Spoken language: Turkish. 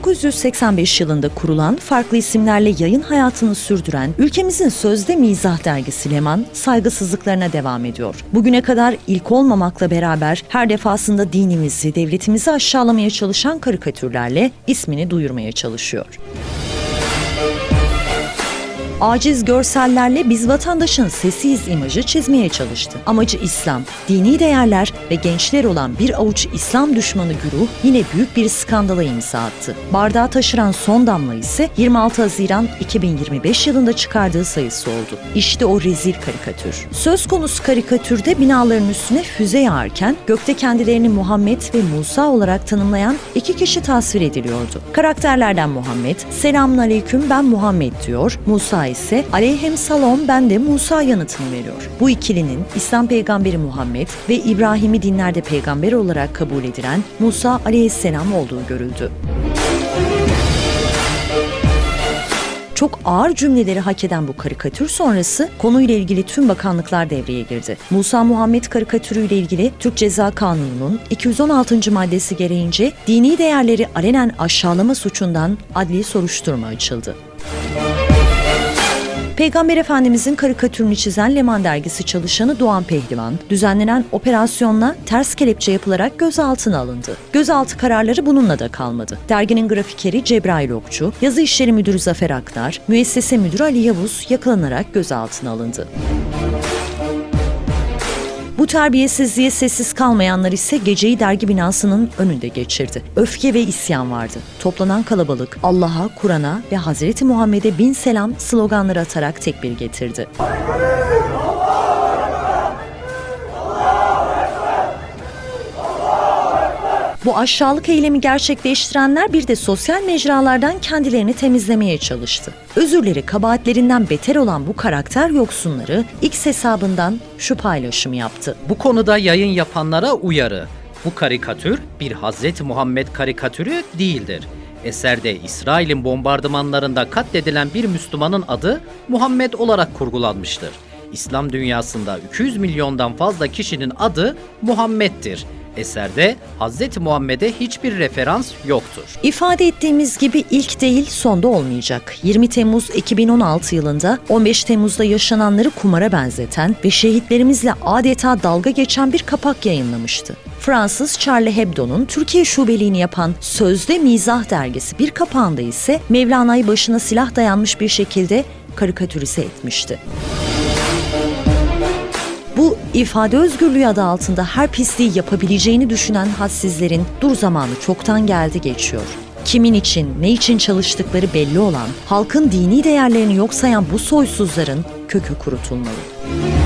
1985 yılında kurulan, farklı isimlerle yayın hayatını sürdüren ülkemizin sözde mizah dergisi Leman saygısızlıklarına devam ediyor. Bugüne kadar ilk olmamakla beraber her defasında dinimizi, devletimizi aşağılamaya çalışan karikatürlerle ismini duyurmaya çalışıyor. Aciz görsellerle biz vatandaşın sesiyiz imajı çizmeye çalıştı. Amacı İslam, dini değerler ve gençler olan bir avuç İslam düşmanı güruh yine büyük bir skandala imza attı. Bardağı taşıran son damla ise 26 Haziran 2025 yılında çıkardığı sayısı oldu. İşte o rezil karikatür. Söz konusu karikatürde binaların üstüne füze yağarken gökte kendilerini Muhammed ve Musa olarak tanımlayan iki kişi tasvir ediliyordu. Karakterlerden Muhammed, selamun aleyküm ben Muhammed diyor, Musa ise aleyhem salam ben de Musa yanıtını veriyor. Bu ikilinin İslam peygamberi Muhammed ve İbrahim'i dinlerde peygamber olarak kabul edilen Musa aleyhisselam olduğu görüldü. Çok ağır cümleleri hak eden bu karikatür sonrası konuyla ilgili tüm bakanlıklar devreye girdi. Musa Muhammed karikatürüyle ilgili Türk Ceza Kanunu'nun 216. maddesi gereğince dini değerleri alenen aşağılama suçundan adli soruşturma açıldı. Peygamber Efendimizin karikatürünü çizen Leman dergisi çalışanı Doğan Pehlivan, düzenlenen operasyonla ters kelepçe yapılarak gözaltına alındı. Gözaltı kararları bununla da kalmadı. Derginin grafikeri Cebrail Okçu, yazı işleri müdürü Zafer Aktar, müessese müdürü Ali Yavuz yakalanarak gözaltına alındı. Terbiyesizliğe sessiz kalmayanlar ise geceyi dergi binasının önünde geçirdi. Öfke ve isyan vardı. Toplanan kalabalık Allah'a, Kur'an'a ve Hazreti Muhammed'e bin selam sloganları atarak tekbir getirdi. Bu aşağılık eylemi gerçekleştirenler bir de sosyal mecralardan kendilerini temizlemeye çalıştı. Özürleri kabahatlerinden beter olan bu karakter yoksunları X hesabından şu paylaşımı yaptı. Bu konuda yayın yapanlara uyarı. Bu karikatür bir Hazreti Muhammed karikatürü değildir. Eserde İsrail'in bombardımanlarında katledilen bir Müslümanın adı Muhammed olarak kurgulanmıştır. İslam dünyasında 200 milyondan fazla kişinin adı Muhammed'dir. Eserde Hazreti Muhammed'e hiçbir referans yoktur. İfade ettiğimiz gibi ilk değil sonda olmayacak. 20 Temmuz 2016 yılında 15 Temmuz'da yaşananları kumara benzeten ve şehitlerimizle adeta dalga geçen bir kapak yayınlamıştı. Fransız Charlie Hebdo'nun Türkiye şubeliğini yapan Sözde Mizah dergisi bir kapağında ise Mevlana'yı başına silah dayanmış bir şekilde karikatürize etmişti. Bu ifade özgürlüğü adı altında her pisliği yapabileceğini düşünen hassizlerin dur zamanı çoktan geldi geçiyor. Kimin için, ne için çalıştıkları belli olan, halkın dini değerlerini yok sayan bu soysuzların kökü kurutulmalı.